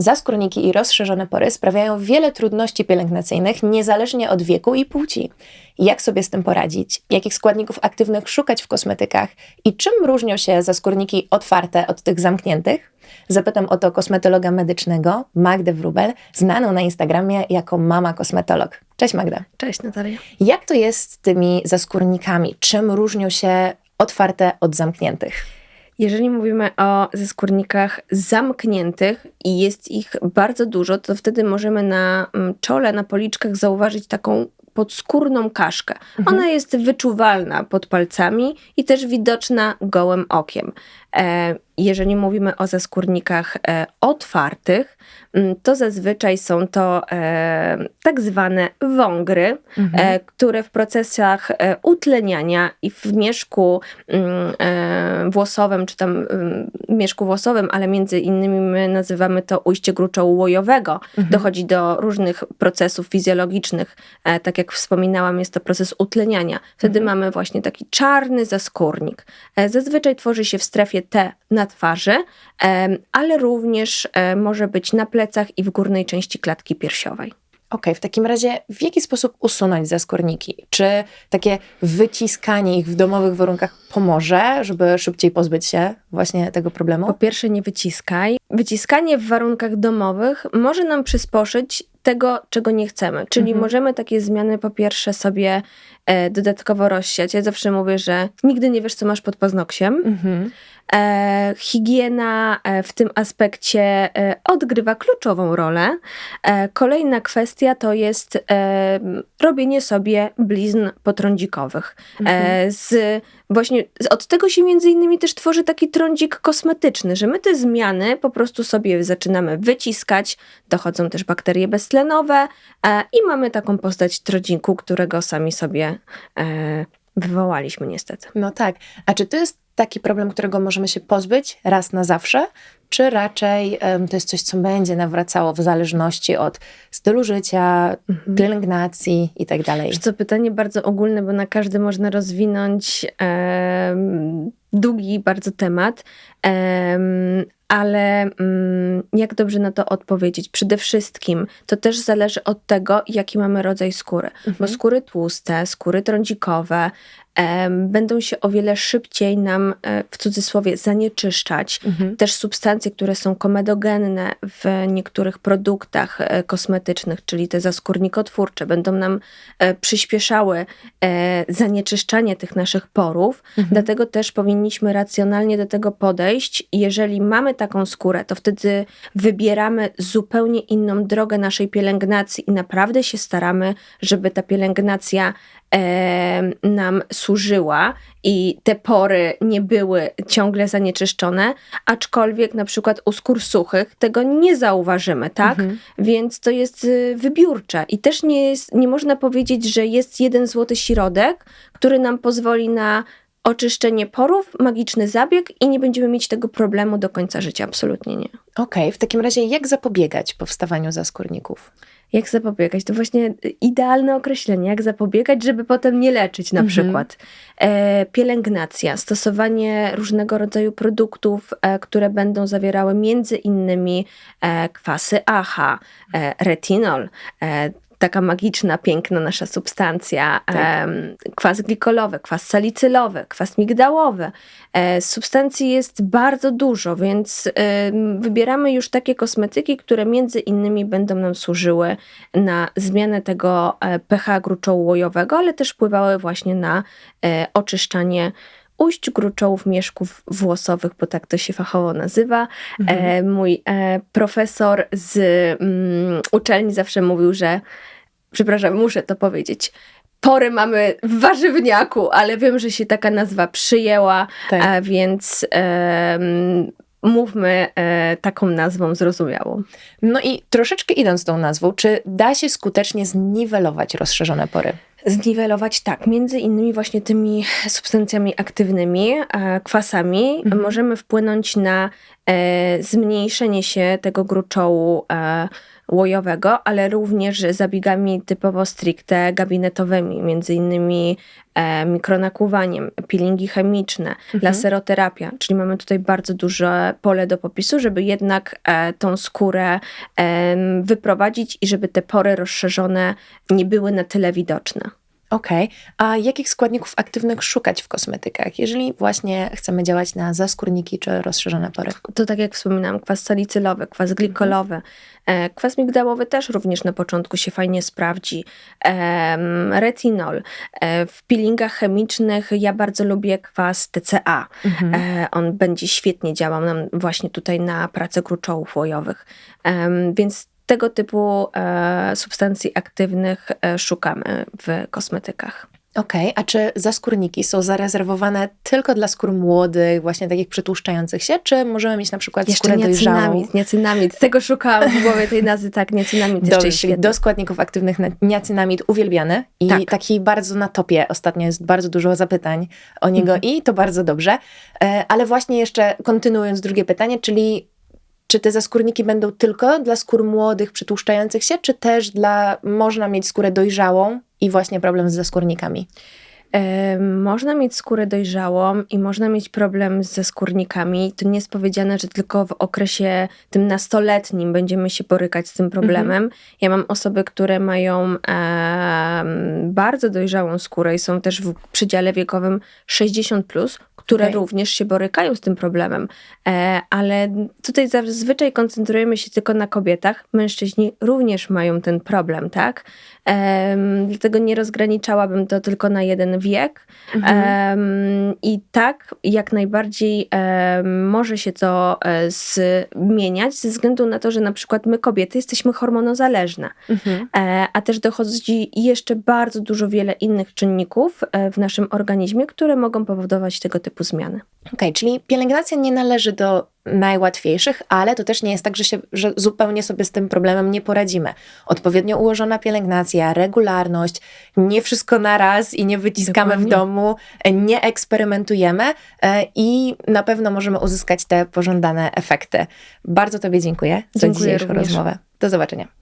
Zaskórniki i rozszerzone pory sprawiają wiele trudności pielęgnacyjnych, niezależnie od wieku i płci. Jak sobie z tym poradzić? Jakich składników aktywnych szukać w kosmetykach? I czym różnią się zaskórniki otwarte od tych zamkniętych? Zapytam o to kosmetologa medycznego Magdę Wrubel, znaną na Instagramie jako mama kosmetolog. Cześć Magda. Cześć Natalia. Jak to jest z tymi zaskórnikami? Czym różnią się otwarte od zamkniętych? Jeżeli mówimy o zaskórnikach zamkniętych i jest ich bardzo dużo, to wtedy możemy na mm, czole, na policzkach zauważyć taką podskórną kaszkę. Mhm. Ona jest wyczuwalna pod palcami i też widoczna gołym okiem. E, jeżeli mówimy o zaskórnikach e, otwartych, mm, to zazwyczaj są to e, tak zwane wągry, mhm. które w procesach utleniania i w mieszku mm, włosowym, czy tam mm, mieszku włosowym, ale między innymi my nazywamy to ujście gruczołu łojowego, mhm. dochodzi do różnych procesów fizjologicznych. Tak jak wspominałam, jest to proces utleniania. Wtedy mhm. mamy właśnie taki czarny zaskórnik. Zazwyczaj tworzy się w strefie T na twarzy, ale również e, może być na plecach i w górnej części klatki piersiowej. Okej, okay, w takim razie w jaki sposób usunąć zaskórniki? Czy takie wyciskanie ich w domowych warunkach pomoże, żeby szybciej pozbyć się właśnie tego problemu? Po pierwsze, nie wyciskaj. Wyciskanie w warunkach domowych może nam przyspieszyć tego, czego nie chcemy. Czyli mhm. możemy takie zmiany po pierwsze sobie dodatkowo rozsiać. Ja zawsze mówię, że nigdy nie wiesz, co masz pod paznoksiem. Mhm. E, higiena e, w tym aspekcie e, odgrywa kluczową rolę. E, kolejna kwestia to jest e, robienie sobie blizn potrądzikowych. Mhm. z, właśnie od tego się między innymi też tworzy taki trądzik kosmetyczny, że my te zmiany po prostu sobie zaczynamy wyciskać, dochodzą też bakterie beztlenowe i mamy taką postać trądziku, którego sami sobie wywołaliśmy niestety. No tak. A czy to jest taki problem, którego możemy się pozbyć raz na zawsze, czy raczej um, to jest coś, co będzie nawracało w zależności od stylu życia, mhm. pielęgnacji i tak dalej? To pytanie bardzo ogólne, bo na każdy można rozwinąć długi bardzo temat, um, ale um, jak dobrze na to odpowiedzieć? Przede wszystkim to też zależy od tego, jaki mamy rodzaj skóry, mhm. bo skóry tłuste, skóry trądzikowe, będą się o wiele szybciej nam e, w cudzysłowie zanieczyszczać. Mhm. Też substancje, które są komedogenne w niektórych produktach e, kosmetycznych, czyli te zaskórnikotwórcze, będą nam e, przyspieszały zanieczyszczanie tych naszych porów. Mhm. Dlatego też powinniśmy racjonalnie do tego podejść. Jeżeli mamy taką skórę, to wtedy wybieramy zupełnie inną drogę naszej pielęgnacji i naprawdę się staramy, żeby ta pielęgnacja nam służyła i te pory nie były ciągle zanieczyszczone, aczkolwiek na przykład u skór suchych tego nie zauważymy, tak? Mhm. Więc to jest y, wybiórcze i też nie, jest, nie można powiedzieć, że jest jeden złoty środek, który nam pozwoli na oczyszczenie porów, magiczny zabieg i nie będziemy mieć tego problemu do końca życia. Absolutnie nie. Okej, okay, w takim razie jak zapobiegać powstawaniu zaskórników? Jak zapobiegać? To właśnie idealne określenie. Jak zapobiegać, żeby potem nie leczyć na mhm. przykład. E, pielęgnacja, stosowanie różnego rodzaju produktów, e, które będą zawierały między innymi e, kwasy AHA, e, retinol, e, taka magiczna, piękna nasza substancja, tak. kwas glikolowy, kwas salicylowy, kwas migdałowy. E, substancji jest bardzo dużo, więc wybieramy już takie kosmetyki, które między innymi będą nam służyły na zmianę tego e, pH gruczołu łojowego, ale też wpływały właśnie na e, oczyszczanie ujść gruczołów mieszków włosowych, bo tak to się fachowo nazywa. Mhm. E, mój e, profesor z mm, uczelni zawsze mówił, że przepraszam, muszę to powiedzieć. Pory mamy w warzywniaku, ale wiem, że się taka nazwa przyjęła, tak. a więc mówmy e, taką nazwą zrozumiałą. No i troszeczkę idąc tą nazwą, czy da się skutecznie zniwelować rozszerzone pory? Zniwelować tak, między innymi właśnie tymi substancjami aktywnymi, kwasami, mhm. możemy wpłynąć na e, zmniejszenie się tego gruczołu e, łojowego, ale również zabiegami typowo stricte gabinetowymi, między innymi e, mikronakłuwaniem, peelingi chemiczne, laseroterapia, czyli mamy tutaj bardzo duże pole do popisu, żeby jednak e, tą skórę em, wyprowadzić i żeby te pory rozszerzone nie były na tyle widoczne. Okej, a jakich składników aktywnych szukać w kosmetykach, jeżeli właśnie chcemy działać na zaskórniki czy rozszerzone pory? To tak jak wspominałam, kwas salicylowy, kwas glikolowy, e, kwas migdałowy też również na początku się fajnie sprawdzi. Retinol. E, w peelingach chemicznych ja bardzo lubię kwas TCA. E, on będzie świetnie działał nam właśnie tutaj na pracę gruczołów łojowych. Więc tego typu e, substancji aktywnych e, szukamy w kosmetykach. Okej, a czy zaskórniki są zarezerwowane tylko dla skór młodych, właśnie takich przytłuszczających się, czy możemy mieć na przykład Jeszcze skórę dojrzałą? niacynamid, niacynamid. Tego szukałam w głowie tej nazwy, tak, niacynamid jeszcze Dobrze, czyli świetny. do składników aktywnych na- niacynamid uwielbiany i Tak. taki bardzo na topie. Ostatnio jest bardzo dużo zapytań o niego Mhm. i to bardzo dobrze. E, Ale właśnie jeszcze kontynuując drugie pytanie, czyli czy te zaskórniki będą tylko dla skór młodych, przytłuszczających się, czy też dla, można mieć skórę dojrzałą i właśnie problem z zaskórnikami? E, Można mieć skórę dojrzałą i można mieć problem ze skórnikami. To nie jest powiedziane, że tylko w okresie tym nastoletnim będziemy się borykać z tym problemem. Ja mam osoby, które mają em, bardzo dojrzałą skórę i są też w przedziale wiekowym 60, plus, które Okej. również się borykają z tym problemem. E, ale tutaj zazwyczaj koncentrujemy się tylko na kobietach. Mężczyźni również mają ten problem, tak? Dlatego nie rozgraniczałabym to tylko na jeden wiek. Em, I tak, jak najbardziej em, może się to e, zmieniać ze względu na to, że na przykład my kobiety jesteśmy hormonozależne, e, a też dochodzi jeszcze bardzo dużo wiele innych czynników e, w naszym organizmie, które mogą powodować tego typu zmiany. Okej, czyli pielęgnacja nie należy do najłatwiejszych, ale to też nie jest tak, że, się, że zupełnie sobie z tym problemem nie poradzimy. Odpowiednio ułożona pielęgnacja, regularność, nie wszystko na raz i nie wyciskamy w domu, nie eksperymentujemy e, i na pewno możemy uzyskać te pożądane efekty. Bardzo Tobie dziękuję za Dziękuję dzisiejszą również. rozmowę. Do zobaczenia.